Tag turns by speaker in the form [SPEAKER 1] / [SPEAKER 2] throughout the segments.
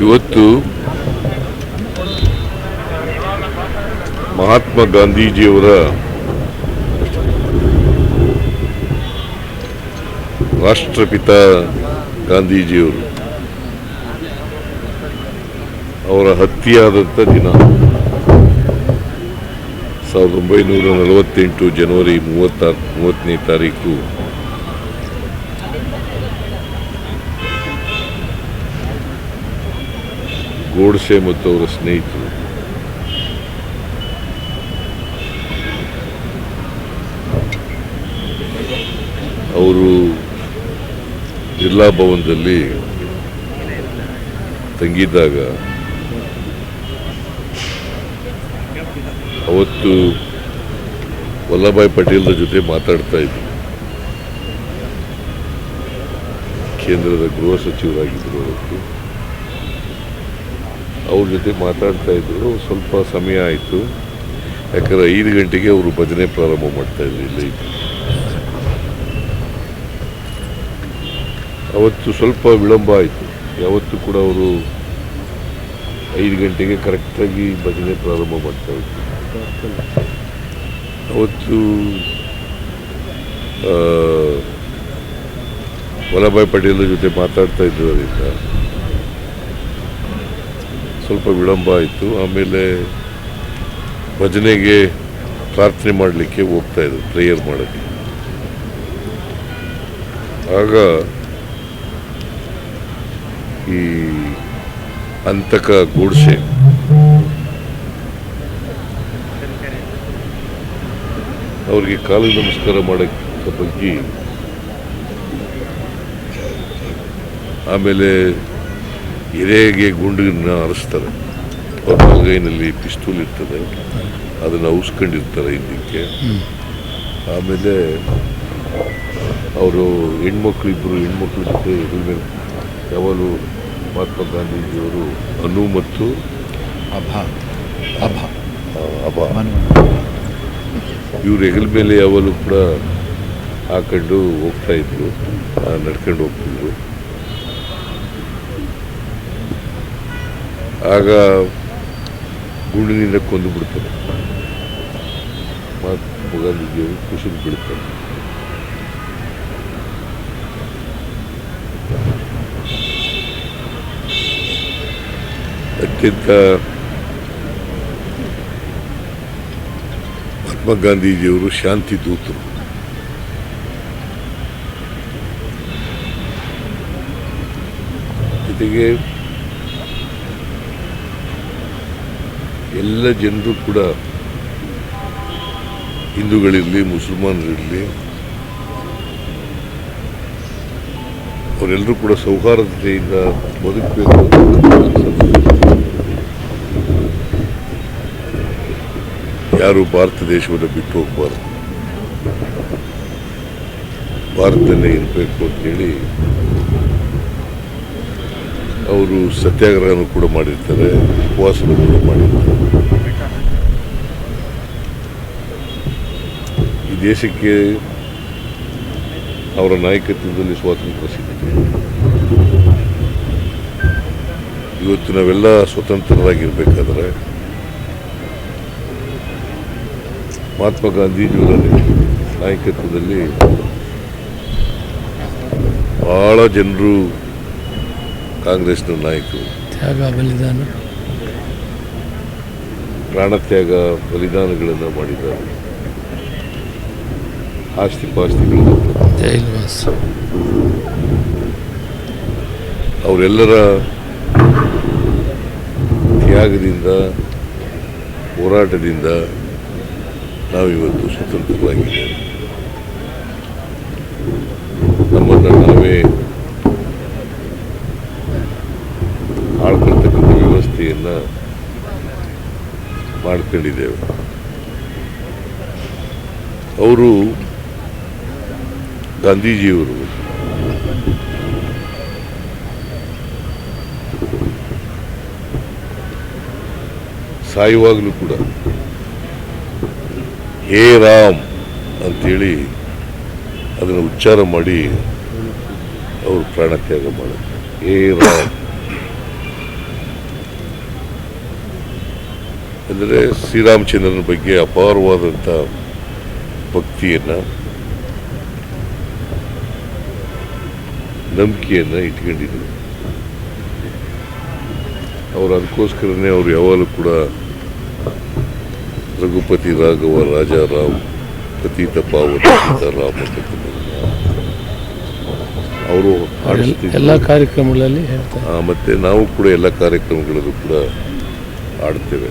[SPEAKER 1] ಇವತ್ತು ಮಹಾತ್ಮ ಗಾಂಧೀಜಿಯವರ ರಾಷ್ಟ್ರಪಿತ ಗಾಂಧೀಜಿಯವರು ಅವರ ಹತ್ಯೆಯಾದಂಥ ದಿನ ಸಾವಿರದ ಒಂಬೈನೂರ ನಲವತ್ತೆಂಟು ಜನವರಿ ಮೂವತ್ತಾರು, ಮೂವತ್ತನೇ ತಾರೀಕು ಗೋಡ್ಸೆ ಮತ್ತು ಅವರ ಸ್ನೇಹಿತರು. ಅವರು ಜಿಲ್ಲಾ ಭವನದಲ್ಲಿ ತಂಗಿದ್ದಾಗ ಅವತ್ತು ವಲ್ಲಭಾಯ್ ಪಟೇಲ್ರ ಜೊತೆ ಮಾತಾಡ್ತಾ ಇದ್ರು. ಕೇಂದ್ರದ ಗೃಹ ಸಚಿವರಾಗಿದ್ದರು ಅವತ್ತು. ಅವ್ರ ಜೊತೆ ಮಾತಾಡ್ತಾ ಇದ್ರು. ಸ್ವಲ್ಪ ಸಮಯ ಆಯಿತು. ಯಾಕಂದ್ರೆ ಐದು ಗಂಟೆಗೆ ಅವರು ಭಜನೆ ಪ್ರಾರಂಭ ಮಾಡ್ತಾ ಇದ್ರು ಇಲ್ಲಿ. ಅವತ್ತು ಸ್ವಲ್ಪ ವಿಳಂಬ ಆಯಿತು. ಯಾವತ್ತೂ ಕೂಡ ಅವರು ಐದು ಗಂಟೆಗೆ ಕರೆಕ್ಟಾಗಿ ಭಜನೆ ಪ್ರಾರಂಭ ಮಾಡ್ತಾ ಇದ್ರು. ಅವತ್ತು ವಲ್ಲಭಾಯ್ ಪಟೇಲ್ ಜೊತೆ ಮಾತಾಡ್ತಾ ಇದ್ದದರಿಂದ ಸ್ವಲ್ಪ ವಿಳಂಬ ಆಯಿತು. ಆಮೇಲೆ ಭಜನೆಗೆ ಪ್ರಾರ್ಥನೆ ಮಾಡಲಿಕ್ಕೆ ಹೋಗ್ತಾ ಇದ್ದರು ಪ್ರೇಯರ್ ಮಾಡೋಕ್ಕೆ. ಆಗ ಈ ಅಂತಕ ಗೋಡ್ಸೆ ಅವರಿಗೆ ಕಾಲು ನಮಸ್ಕಾರ ಮಾಡೋಕ್ಕೆ ಬಗ್ಗೆ ಆಮೇಲೆ ಎದೆಗೆ ಗುಂಡಿನ ಹರಿಸ್ತಾರೆ ಅವ್ರ ಬಲಗೈನಲ್ಲಿ ಪಿಸ್ತೂಲ್ ಇರ್ತದೆ. ಅದನ್ನು ಉಸ್ಕೊಂಡಿರ್ತಾರೆ ಹಿಂದಕ್ಕೆ. ಆಮೇಲೆ ಅವರು ಹೆಣ್ಮಕ್ಳು ಇಬ್ಬರು ಹೆಣ್ಮಕ್ಳ ಜೊತೆ ಇದ್ರ ಮೇಲೆ ಯಾವಾಗಲೂ ಮಹಾತ್ಮ ಗಾಂಧೀಜಿಯವರು ಅನು ಮತ್ತು
[SPEAKER 2] ಅಭ ಅಭ.
[SPEAKER 1] ಆ, ಅಭ. ಇವ್ರ ಹೆಗಲ ಮೇಲೆ ಯಾವಾಗಲೂ ಕೂಡ ಹಾಕೊಂಡು ಹೋಗ್ತಾಯಿದ್ರು ನಡ್ಕೊಂಡು ಹೋಗ್ತಿದ್ರು. ಆಗ ಗುಂಡಿನಿಂದ ಕೊಂದು ಬಿಡ್ತಾರೆ ಮಹಾತ್ಮ ಗಾಂಧೀಜಿಯವರು ಕುಸಿದು ಬಿಡ್ತಾರೆ ಅತ್ಯಂತ ಮಹಾತ್ಮ ಗಾಂಧೀಜಿಯವರು ಶಾಂತಿ ದೂತರು. ಜೊತೆಗೆ ಎಲ್ಲ ಜನರು ಕೂಡ ಹಿಂದೂಗಳಿರಲಿ, ಮುಸಲ್ಮಾನರಿರಲಿ, ಅವರೆಲ್ಲರೂ ಕೂಡ ಸೌಹಾರ್ದತೆಯಿಂದ ಬದುಕಬೇಕು. ಯಾರು ಭಾರತ ದೇಶವನ್ನು ಬಿಟ್ಟು ಹೋಗಬಾರ್ದು. ಭಾರತದಲ್ಲೇ ಇರಬೇಕು ಅಂತೇಳಿ ಅವರು ಸತ್ಯಾಗ್ರಹವನ್ನು ಕೂಡ ಮಾಡಿರ್ತಾರೆ, ಉಪವಾಸನೂ ಕೂಡ ಮಾಡಿರ್ತಾರೆ. ಈ ದೇಶಕ್ಕೆ ಅವರ ನಾಯಕತ್ವದಲ್ಲಿ ಸ್ವಾತಂತ್ರ್ಯ ಸಿಗುತ್ತೆ ಇವತ್ತು ನಾವೆಲ್ಲ ಸ್ವತಂತ್ರರಾಗಿರ್ಬೇಕಾದ್ರೆ ಮಹಾತ್ಮ ಗಾಂಧೀಜಿಯವರ ನಾಯಕತ್ವದಲ್ಲಿ ಭಾಳ ಜನರು ಕಾಂಗ್ರೆಸ್ನ ನಾಯಕರು.
[SPEAKER 2] ತ್ಯಾಗ ಬಲಿದಾನ.
[SPEAKER 1] ಪ್ರಾಣತ್ಯಾಗ ಬಲಿದಾನಗಳನ್ನು ಮಾಡಿದ್ದಾರೆ. ಆಸ್ತಿ ಪಾಸ್ತಿಗಳನ್ನು.
[SPEAKER 2] ಜೈಲ್ವಾಸ.
[SPEAKER 1] ಅವರೆಲ್ಲರ ತ್ಯಾಗದಿಂದ ಹೋರಾಟದಿಂದ ನಾವಿವತ್ತು ಸ್ವತಂತ್ರರಾಗಿದ್ದೇವೆ. ವ್ಯವಸ್ಥೆಯನ್ನು ಮಾಡ್ಕೊಂಡಿದ್ದೇವೆ. ಅವರು ಗಾಂಧೀಜಿಯವರು ಸಾಯುವಾಗಲೂ ಕೂಡ ಹೇ ರಾಮ್ ಅಂತೇಳಿ ಅದನ್ನು ಉಚ್ಚಾರ ಮಾಡಿ ಅವರು ಪ್ರಾಣತ್ಯಾಗ ಮಾಡಿದ್ರು. ಹೇ ರಾಮ್. ಅಂದರೆ ಶ್ರೀರಾಮಚಂದ್ರನ ಬಗ್ಗೆ ಅಪಾರವಾದಂಥ ಭಕ್ತಿಯನ್ನು ನಂಬಿಕೆಯನ್ನು ಇಟ್ಕೊಂಡಿದ್ರು. ಅವರು ಅದಕ್ಕೋಸ್ಕರನೇ ಅವರು ಯಾವಾಗಲೂ ಕೂಡ ರಘುಪತಿ ರಾಘವ ರಾಜ ರಾವ್ ಪಾವನ ಸೀತಾರಾಮ್ ಅವರು
[SPEAKER 2] ಎಲ್ಲ ಕಾರ್ಯಕ್ರಮಗಳಲ್ಲಿ
[SPEAKER 1] ಮತ್ತೆ ನಾವು ಕೂಡ ಎಲ್ಲ ಕಾರ್ಯಕ್ರಮಗಳಲ್ಲೂ ಕೂಡ ಆಡ್ತೇವೆ.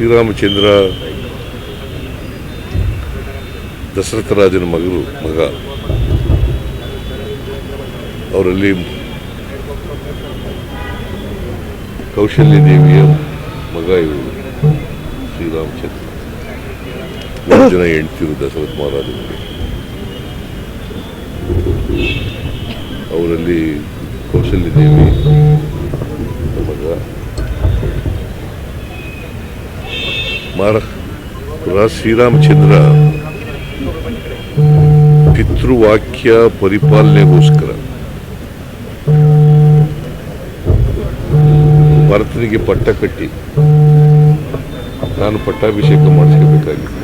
[SPEAKER 1] ಶ್ರೀರಾಮಚಂದ್ರ ದಶರಥ ರಾಜನ ಮಗರು, ಮಗ. ಅವರಲ್ಲಿ ಕೌಶಲ್ಯ ದೇವಿಯ ಮಗ ಇವರು ಶ್ರೀರಾಮಚಂದ್ರ ಮೂರು ಜನ ಹೆಂಡ್ತಿರು ದಶರಥ ಮಹಾರಾಜನಿಗೆ. ಅವರಲ್ಲಿ ಕೌಶಲ್ಯ ದೇವಿ ಮಾರ ಪುರ ಶ್ರೀರಾಮಚಂದ್ರ ಪಿತೃವಾಕ್ಯ ಪರಿಪಾಲನೆಗೋಸ್ಕರ ಭರತನಿಗೆ ಪಟ್ಟ ಕಟ್ಟಿ ನಾನು ಪಟ್ಟಾಭಿಷೇಕ ಮಾಡಿಸ್ಕೋಬೇಕಾಗಿತ್ತು.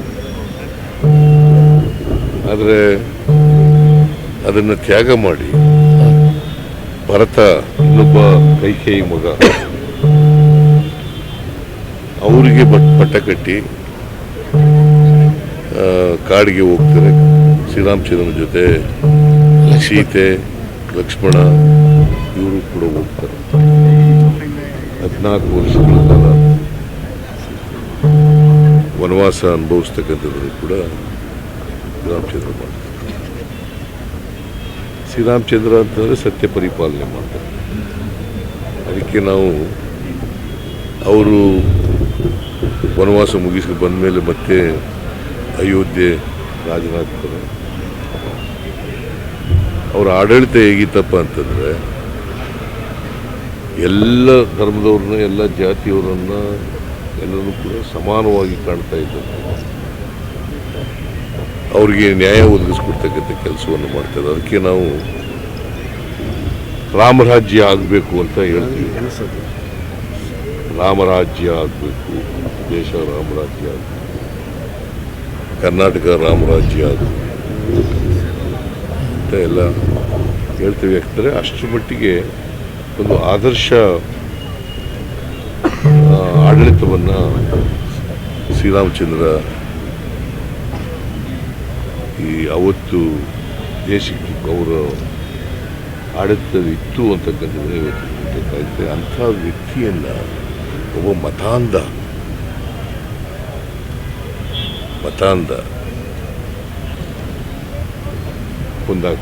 [SPEAKER 1] ಆದರೆ ಅದನ್ನು ತ್ಯಾಗ ಮಾಡಿ ಭರತ ಇನ್ನೊಬ್ಬ ಕೈಕೇಯಿ ಮಗ. ಅವರಿಗೆ ಬಟ್ ಪಟ್ಟ ಕಟ್ಟಿ ಕಾಡಿಗೆ ಹೋಗ್ತಾರೆ. ಶ್ರೀರಾಮಚಂದ್ರನ ಜೊತೆ ಸೀತೆ, ಲಕ್ಷ್ಮಣ ಇವರು ಕೂಡ ಹೋಗ್ತಾರೆ. ಹದಿನಾಲ್ಕು ವರ್ಷಗಳ ಕಾಲ ವನವಾಸ ಅನುಭವಿಸ್ತಕ್ಕಂಥದ್ದು ಕೂಡ ಶ್ರೀರಾಮಚಂದ್ರ ಮಾಡ್ತಾರೆ. ಶ್ರೀರಾಮಚಂದ್ರ ಅಂತಂದರೆ ಸತ್ಯ ಪರಿಪಾಲನೆ ಮಾಡ್ತಾರೆ. ಅದಕ್ಕೆ ನಾವು ಅವರು ವನವಾಸ ಮುಗಿಸಿ ಬಂದ ಮೇಲೆ ಮತ್ತೆ ಅಯೋಧ್ಯೆ ರಾಜನಾಗ್ತಾರೆ ಅವರ ಆಡಳಿತ ಹೇಗಿತ್ತಪ್ಪ ಅಂತಂದರೆ, ಎಲ್ಲ ಧರ್ಮದವ್ರನ್ನ, ಎಲ್ಲ ಜಾತಿಯವರನ್ನ ಎಲ್ಲರೂ ಕೂಡ ಸಮಾನವಾಗಿ ಕಾಣ್ತಾ ಇದ್ದಾರೆ. ಅವರಿಗೆ ನ್ಯಾಯ ಒದಗಿಸ್ಕೊಡ್ತಕ್ಕಂಥ ಕೆಲಸವನ್ನು ಮಾಡ್ತಾರೆ ಅದಕ್ಕೆ ನಾವು ರಾಮರಾಜ್ಯ ಆಗಬೇಕು ಅಂತ ಹೇಳ್ತೀವಿ. ರಾಮರಾಜ್ಯ ಆಗಬೇಕು. ದೇಶ ರಾಮರಾಜ್ಯ ಆಗಬೇಕು. ಕರ್ನಾಟಕ ರಾಮರಾಜ್ಯ ಆಗಬೇಕು. ಅಂತ ಎಲ್ಲ ಹೇಳ್ತೀವಿ. ಯಾಕಂದರೆ ಅಷ್ಟರ ಮಟ್ಟಿಗೆ ಒಂದು ಆದರ್ಶ ಆಡಳಿತವನ್ನು ಶ್ರೀರಾಮಚಂದ್ರ ಈ ಅವತ್ತು ದೇಶಕ್ಕೆ ಅವರ ಆಡಳಿತ ಇತ್ತು ಅಂತಕ್ಕಂಥದ್ದು ಇವತ್ತು ಅಂಥ ವ್ಯಕ್ತಿಯನ್ನ ಒಬ್ಬ ಮತಾಂಧ. ಮತಾಂಧ. ಕುಂದಾಗ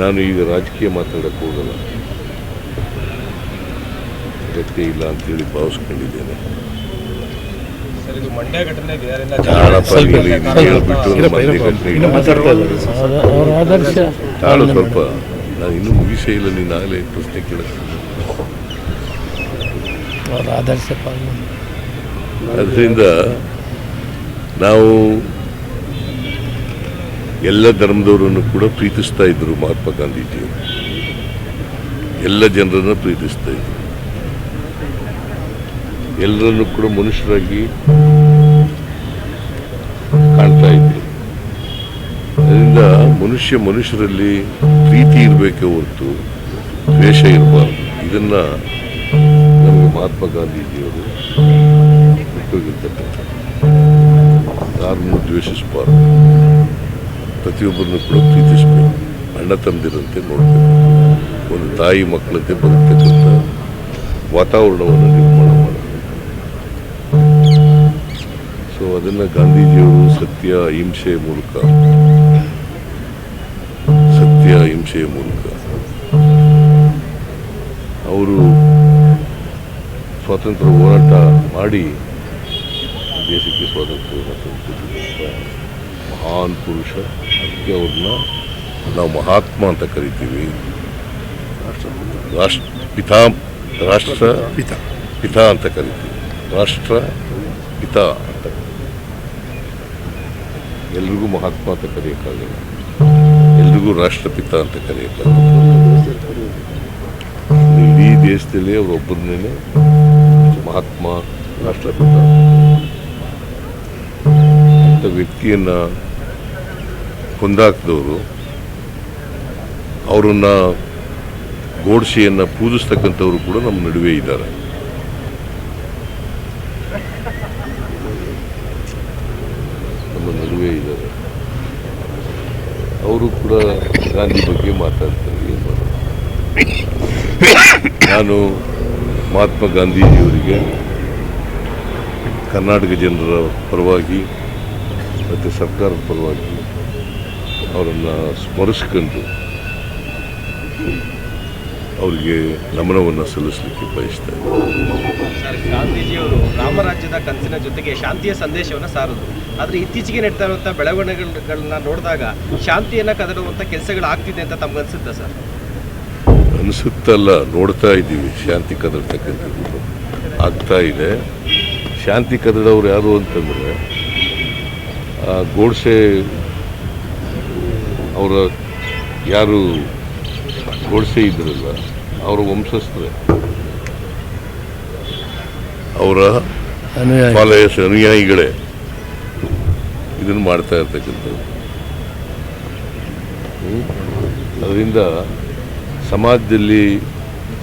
[SPEAKER 1] ನಾನು ಈಗ ರಾಜಕೀಯ ಮಾತಾಡಕ್ಕೆ ಹೋಗಲ್ಲ. ಅಗತ್ಯ ಇಲ್ಲ ಅಂತೇಳಿ ಭಾವಿಸ್ಕೊಂಡಿದ್ದೇನೆ. ತಾಳು ಸ್ವಲ್ಪ ನಾನು ಇನ್ನೂ ಮುಗಿಸೇ ಇಲ್ಲ ನೀನು ಆಗಲೇ ಪ್ರಶ್ನೆ ಕೇಳುತ್ತೆ
[SPEAKER 2] ಅವರ ಆದರ್ಶ ಪಾಲನೆ
[SPEAKER 1] ಅದರಿಂದ ನಾವು ಎಲ್ಲ ಧರ್ಮದವರನ್ನು ಕೂಡ ಪ್ರೀತಿಸ್ತಾ ಇದ್ರು ಮಹಾತ್ಮ ಗಾಂಧೀಜಿಯವರು. ಎಲ್ಲ ಜನರನ್ನು ಪ್ರೀತಿಸ್ತಾ ಇದ್ರು. ಎಲ್ಲರನ್ನು ಕೂಡ ಮನುಷ್ಯರಾಗಿ ಕಾಣ್ತಾ ಇದ್ದೀವಿ ಅದರಿಂದ ಮನುಷ್ಯ ಮನುಷ್ಯರಲ್ಲಿ ಪ್ರೀತಿ ಇರಬೇಕೇ ಹೊರತು ದ್ವೇಷ ಇರಬಾರ್ದು. ಇದನ್ನ ನಮಗೆ ಮಹಾತ್ಮ ಗಾಂಧೀಜಿಯವರು ಬಿಟ್ಟೋಗಿರ್ತಕ್ಕಂಥ ಯಾರನ್ನು ದ್ವೇಷಿಸಬಾರ್ದು. ಪ್ರತಿಯೊಬ್ಬರನ್ನು ಕೂಡ ಪ್ರೀತಿಸಬೇಕು. ಅಣ್ಣ ತಂದಿರಂತೆ ನೋಡಬೇಕು. ಒಂದು ತಾಯಿ ಮಕ್ಕಳಂತೆ ಬದುಕ್ತಕ್ಕಂಥ ವಾತಾವರಣವನ್ನು ಸೊ ಅದನ್ನು ಗಾಂಧೀಜಿಯವರು ಸತ್ಯ ಅಹಿಂಸೆಯ ಮೂಲಕ. ಸತ್ಯ ಅಹಿಂಸೆಯ ಮೂಲಕ. ಅವರು ಸ್ವಾತಂತ್ರ್ಯ ಹೋರಾಟ ಮಾಡಿ ದೇಶಕ್ಕೆ ಸ್ವಾತಂತ್ರ್ಯ ಸ್ವಾತಂತ್ರ್ಯ ಮಹಾನ್ ಪುರುಷ ಅದಕ್ಕೆ ಅವ್ರನ್ನ ನಾವು ಮಹಾತ್ಮ ಅಂತ ಕರಿತೀವಿ. ರಾಷ್ಟ್ರ ಪಿತಾ ರಾಷ್ಟ್ರ ಪಿತ. ಪಿತಾ ಅಂತ ಕರಿತೀವಿ. ರಾಷ್ಟ್ರ ಪಿತಾ. ಎಲ್ರಿಗೂ ಮಹಾತ್ಮ ಅಂತ ಕರೆಯೋಕ್ಕಾಗಲ್ಲ ಎಲ್ರಿಗೂ ರಾಷ್ಟ್ರಪಿತ ಅಂತ ಕರೆಯೋಕ್ಕಾಗಲ್ಲ ಇಡೀ ದೇಶದಲ್ಲಿ ಅವರೊಬ್ಬರನ್ನೇ ಮಹಾತ್ಮ, ರಾಷ್ಟ್ರಪಿತ. ಅಂತ ವ್ಯಕ್ತಿಯನ್ನ ಕೊಂದಾಕಿದವರು, ಅವರನ್ನು ಗೋಡ್ಸೆಯನ್ನ ಪೂಜಿಸ್ತಕ್ಕಂಥವ್ರು ಕೂಡ ನಮ್ಮ ನಡುವೆ ಇದ್ದಾರೆ. ನಮ್ಮ ನಡುವೆ ಇದ್ದಾರೆ ಅವರು ಕೂಡ ಗಾಂಧಿ ಬಗ್ಗೆ ಮಾತಾಡ್ತಾರೆ? ನಾನು ಮಹಾತ್ಮ ಗಾಂಧೀಜಿಯವರಿಗೆ ಕರ್ನಾಟಕ ಜನರ ಪರವಾಗಿ ಮತ್ತು ಸರ್ಕಾರದ ಪರವಾಗಿ ಅವರನ್ನು ಸ್ಮರಿಸ್ಕೊಂಡು ಅವರಿಗೆ ನಮನವನ್ನು ಸಲ್ಲಿಸಲಿಕ್ಕೆ ಬಯಸ್ತಾ
[SPEAKER 3] ಸರ್ ಗಾಂಧೀಜಿಯವರು ರಾಮರಾಜ್ಯದ ಕನಸಿನ ಜೊತೆಗೆ ಶಾಂತಿಯ ಸಂದೇಶವನ್ನು ಸಾರಿದ್ರು ಆದರೆ ಇತ್ತೀಚೆಗೆ ನಡೀತಾ ಇರುವಂಥ ಬೆಳವಣಿಗೆಗಳನ್ನ ನೋಡಿದಾಗ ಶಾಂತಿಯನ್ನು ಕದಡುವಂಥ ಕೆಲಸಗಳು ಆಗ್ತಿದೆ ಅಂತ ತಮ್ಗನ್ಸುತ್ತಾ ಸರ್?
[SPEAKER 1] ಅನಿಸುತ್ತಲ್ಲ, ನೋಡ್ತಾ ಇದ್ದೀವಿ ಶಾಂತಿ ಕದಡ್ತಕ್ಕಂಥದ್ದು ಆಗ್ತಾ ಇದೆ. ಶಾಂತಿ ಕದಡವ್ರು ಯಾರು ಅಂತಂದರೆ ಗೋಡ್ಸೆ ಅವರ ಯಾರು, ಗೋಡ್ಸೆ ಇದ್ರಲ್ಲ, ಅವರ ವಂಶಸ್ಥರೇ. ಅವರ
[SPEAKER 2] ಅನ್ಯಾಯ.
[SPEAKER 1] ಫಾಲೋಯರ್ಸ್ ಅನುಯಾಯಿಗಳೇ ಇದನ್ನು ಮಾಡ್ತಾ ಇರ್ತಕ್ಕಂಥದ್ದು. ಅದರಿಂದ ಸಮಾಜದಲ್ಲಿ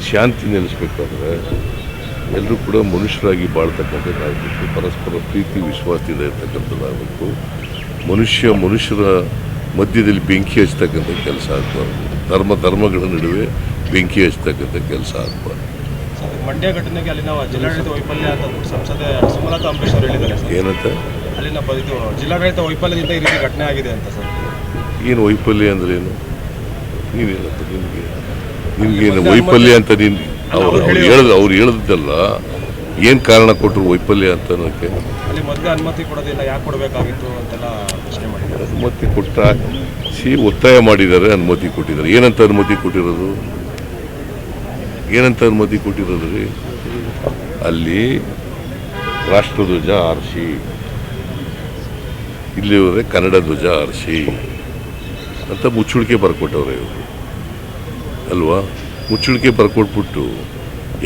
[SPEAKER 1] ಶಾಂತಿ ನೆಲೆಸ್ಬೇಕಾದ್ರೆ ಎಲ್ಲರೂ ಕೂಡ ಮನುಷ್ಯರಾಗಿ ಬಾಳ್ತಕ್ಕಂಥದ್ದಾಗಬೇಕು ಪರಸ್ಪರ ಪ್ರೀತಿ ವಿಶ್ವಾಸದಿಂದ ಇರ್ತಕ್ಕಂಥದ್ದಾಗಬೇಕು. ಮನುಷ್ಯ ಮನುಷ್ಯರ ಮಧ್ಯದಲ್ಲಿ ಬೆಂಕಿ ಹಚ್ಚತಕ್ಕಂಥ ಕೆಲಸ ಆಗಬಾರ್ದು. ಧರ್ಮ ಧರ್ಮಗಳ ನಡುವೆ ಬೆಂಕಿ ಹಚ್ಚತಕ್ಕಂಥ ಕೆಲಸ ಆಗಬಾರ್ದು.
[SPEAKER 4] ಮಂಡ್ಯ ಘಟನೆಗೆ ಅಲ್ಲಿನ ಜಿಲ್ಲಾಡಳಿತ ವೈಫಲ್ಯ ಅಂತ ಸಂಸದೆ ಸುಮಲತಾ ಅಂಬರೀಶ್ ಅವರು ಹೇಳಿದ್ದಾರೆ
[SPEAKER 1] ಏನಂತ?
[SPEAKER 4] ಅಲ್ಲಿನ ಇದು ಜಿಲ್ಲಾಡಳಿತ ವೈಫಲ್ಯದಿಂದ ಈ ರೀತಿ ಘಟನೆ ಆಗಿದೆ ಅಂತ ಸರ್.
[SPEAKER 1] ಏನು ವೈಫಲ್ಯ ಅಂದ್ರೆ ಏನು? ನೀನೇನಂತ ನಿಮಗೆ ನಿಮ್ಗೇನು ವೈಫಲ್ಯ ಅಂತ ನೀನು ಅವ್ರು ಹೇಳಿದ್ರು. ಹೇಳ್ದ ಅವ್ರು ಹೇಳಿದ್ದಲ್ಲ. ಏನು ಕಾರಣ ಕೊಟ್ಟರು ವೈಫಲ್ಯ ಅಂತ ಅನ್ನೋಕ್ಕೆ
[SPEAKER 4] ಅಲ್ಲಿ ಮೊದಲೇ ಅನುಮತಿ ಕೊಡೋದಿಲ್ಲ ಯಾಕೆ ಕೊಡಬೇಕಾಗಿತ್ತು ಅಂತೆಲ್ಲ ಪ್ರಶ್ನೆ ಮಾಡಿದ್ದಾರೆ.
[SPEAKER 1] ಅನುಮತಿ ಕೊಟ್ಟ ಸಿ ಒತ್ತಾಯ ಮಾಡಿದ್ದಾರೆ ಅನುಮತಿ ಕೊಟ್ಟಿದ್ದಾರೆ. ಏನಂತ ಅನುಮತಿ ಕೊಟ್ಟಿರೋದು? ಏನಂತ ಅನುಮತಿ ಕೊಟ್ಟಿರೋದು ರೀ ಅಲ್ಲಿ ರಾಷ್ಟ್ರಧ್ವಜ ಆರಿಸಿ ಇಲ್ಲಿ ಹೋದ್ರೆ ಕನ್ನಡ ಧ್ವಜ ಆರಿಸಿ ಅಂತ ಮುಚ್ಚುಳಿಕೆ ಬರ್ಕೊಟ್ಟವ್ರೆ ಇವರು. ಅಲ್ವಾ? ಮುಚ್ಚುಳಿಕೆ ಬರ್ಕೊಟ್ಬಿಟ್ಟು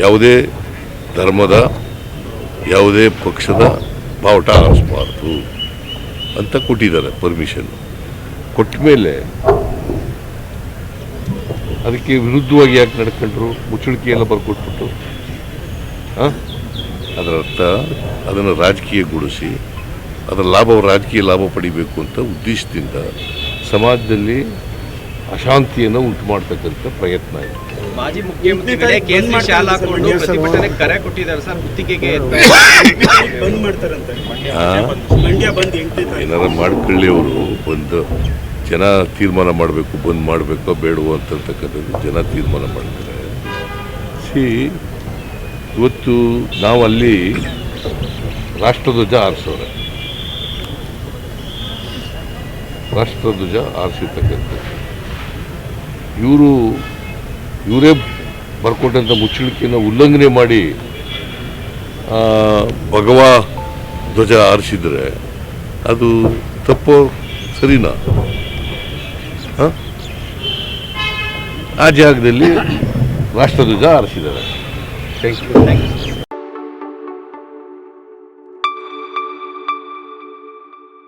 [SPEAKER 1] ಯಾವುದೇ ಧರ್ಮದ, ಯಾವುದೇ ಪಕ್ಷದ ಬಾವುಟ ಆರಿಸ್ಬಾರ್ದು ಅಂತ ಕೊಟ್ಟಿದ್ದಾರೆ ಪರ್ಮಿಷನ್ ಕೊಟ್ಟ ಮೇಲೆ ಅದಕ್ಕೆ ವಿರುದ್ಧವಾಗಿ ಯಾಕೆ ನಡ್ಕೊಂಡ್ರು? ಮುಚ್ಚಳಿಕೆ ಎಲ್ಲ ಬರ್ಕೊಟ್ಬಿಟ್ಟು. ಆ ಅದರ ಅರ್ಥ ಅದನ್ನು ರಾಜಕೀಯಗೊಳಿಸಿ ಅದರ ಲಾಭ ರಾಜಕೀಯ ಲಾಭ ಪಡಿಬೇಕು ಅಂತ ಉದ್ದೇಶದಿಂದ ಸಮಾಜದಲ್ಲಿ ಅಶಾಂತಿಯನ್ನು ಉಂಟು ಮಾಡ್ತಕ್ಕಂಥ ಪ್ರಯತ್ನ ಇದೆ.
[SPEAKER 3] ಮಾಜಿ ಕರೆ ಕೊಟ್ಟಿದ್ದಾರೆ ಸರ್ ಗುತ್ತಿಗೆಗೆ
[SPEAKER 5] ತಾರೀಕು.
[SPEAKER 1] ಏನಾರ ಮಾಡ್ಕೊಳ್ಳಿ ಅವರು ಬಂದು. ಜನ ತೀರ್ಮಾನ ಮಾಡಬೇಕು, ಬಂದ್ ಮಾಡಬೇಕೋ ಬೇಡವೋ ಅಂತಕ್ಕಂಥದ್ದು ಜನ ತೀರ್ಮಾನ ಮಾಡ್ತಾರೆ. ಸಿ, ಇವತ್ತು ನಾವು ಅಲ್ಲಿ ರಾಷ್ಟ್ರಧ್ವಜ ಆರಿಸೋರೆ. ರಾಷ್ಟ್ರಧ್ವಜ ಆರಿಸಿರ್ತಕ್ಕಂಥದ್ದು. ಇವರು, ಇವರೇ ಬರ್ಕೊಟ್ಟಂಥ ಮುಚ್ಚಳಿಕೆಯನ್ನು ಉಲ್ಲಂಘನೆ ಮಾಡಿ ಭಗವಾ ಧ್ವಜ ಆರಿಸಿದ್ರೆ ಅದು ತಪ್ಪು ಸರಿನಾ ಹ? ಆ ಜಾಗದಲ್ಲಿ ರಾಷ್ಟ್ರಧ್ವಜ ಆರಿಸಿದ್ದಾರೆ ಥ್ಯಾಂಕ್ ಯು
[SPEAKER 3] ಥ್ಯಾಂಕ್ ಯು